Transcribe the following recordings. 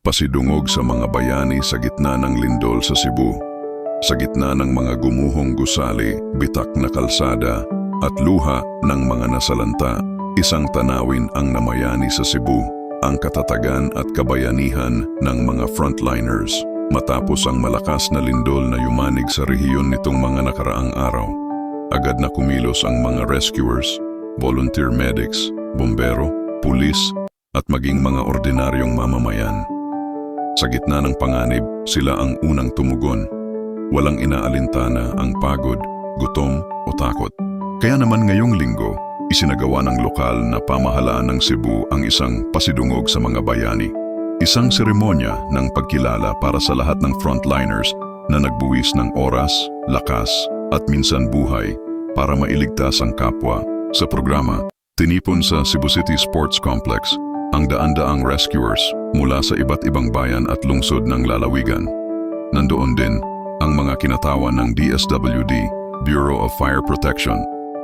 pasidungog sa mga bayani sa gitna ng lindol sa Cebu. Sa gitna ng mga gumuhong gusali, bitak na kalsada, at luha ng mga nasalanta, isang tanawin ang namayani sa Cebu, ang katatagan at kabayanihan ng mga frontliners. Matapos ang malakas na lindol na yumanig sa rehiyon nitong mga nakaraang araw, agad na kumilos ang mga rescuers, volunteer medics, bombero, pulis, at maging mga ordinaryong mamamayan. Sa gitna ng panganib, sila ang unang tumugon. Walang inaalintana ang pagod, gutom o takot. Kaya naman ngayong linggo, isinagawa ng lokal na pamahalaan ng Cebu ang isang pasidungog sa mga bayani. Isang seremonya ng pagkilala para sa lahat ng frontliners na nagbuwis ng oras, lakas at minsan buhay para mailigtas ang kapwa. Sa programa, tinipon sa Cebu City Sports Complex ang daan-daang rescuers mula sa iba't ibang bayan at lungsod ng lalawigan. Nandoon din ang mga kinatawan ng DSWD, Bureau of Fire Protection,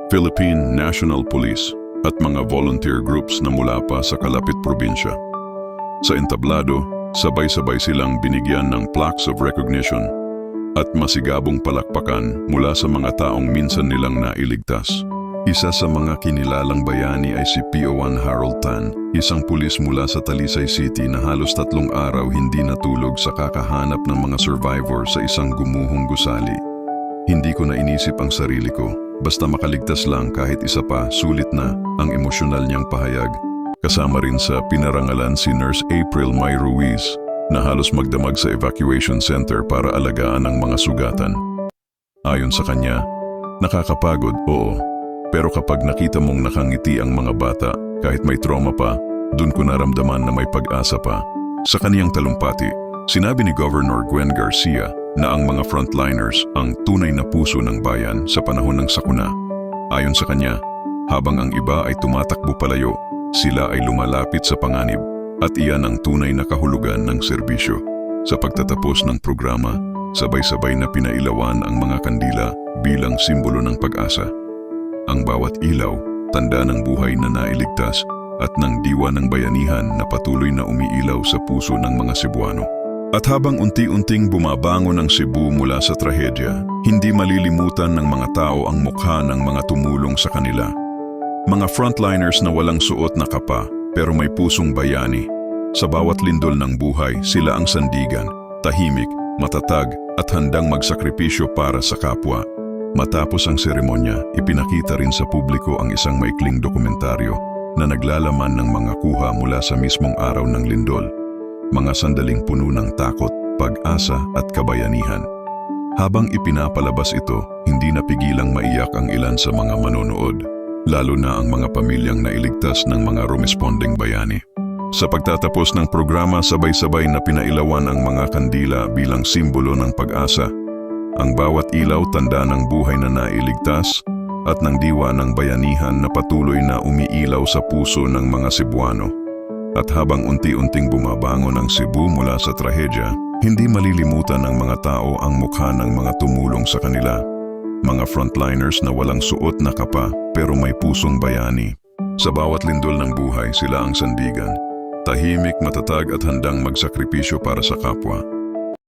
Philippine National Police at mga volunteer groups na mula pa sa kalapit probinsya. Sa entablado, sabay-sabay silang binigyan ng plaques of recognition at masigabong palakpakan mula sa mga taong minsan nilang nailigtas. Isa sa mga kinilalang bayani ay si PO1 Harold Tan, isang pulis mula sa Talisay City na halos tatlong araw hindi natulog sa kakahanap ng mga survivor sa isang gumuhong gusali. Hindi ko na inisip ang sarili ko, basta makaligtas lang kahit isa pa, sulit na ang emosyonal niyang pahayag. Kasama rin sa pinarangalan si Nurse April May Ruiz na halos magdamag sa evacuation center para alagaan ang mga sugatan. Ayon sa kanya, nakakapagod, oo. Pero kapag nakita mong nakangiti ang mga bata, kahit may trauma pa, dun ko naramdaman na may pag-asa pa. Sa kaniyang talumpati, sinabi ni Governor Gwen Garcia na ang mga frontliners ang tunay na puso ng bayan sa panahon ng sakuna. Ayon sa kanya, habang ang iba ay tumatakbo palayo, sila ay lumalapit sa panganib at iyan ang tunay na kahulugan ng serbisyo. Sa pagtatapos ng programa, sabay-sabay na pinailawan ang mga kandila bilang simbolo ng pag-asa. Ang bawat ilaw, tanda ng buhay na nailigtas at ng diwa ng bayanihan na patuloy na umiilaw sa puso ng mga Cebuano. At habang unti-unting bumabangon ang Cebu mula sa trahedya, hindi malilimutan ng mga tao ang mukha ng mga tumulong sa kanila. Mga frontliners na walang suot na kapa pero may pusong bayani. Sa bawat lindol ng buhay, sila ang sandigan, tahimik, matatag at handang magsakripisyo para sa kapwa. Matapos ang seremonya, ipinakita rin sa publiko ang isang maikling dokumentaryo na naglalaman ng mga kuha mula sa mismong araw ng lindol. Mga sandaling puno ng takot, pag-asa at kabayanihan. Habang ipinapalabas ito, hindi napigilang maiyak ang ilan sa mga manonood, lalo na ang mga pamilyang nailigtas ng mga rumesponding bayani. Sa pagtatapos ng programa, sabay-sabay na pinailawan ang mga kandila bilang simbolo ng pag-asa ang bawat ilaw tanda ng buhay na nailigtas at ng diwa ng bayanihan na patuloy na umiilaw sa puso ng mga Cebuano. At habang unti-unting bumabangon ang Cebu mula sa trahedya, hindi malilimutan ng mga tao ang mukha ng mga tumulong sa kanila. Mga frontliners na walang suot na kapa pero may pusong bayani. Sa bawat lindol ng buhay, sila ang sandigan. Tahimik, matatag at handang magsakripisyo para sa kapwa.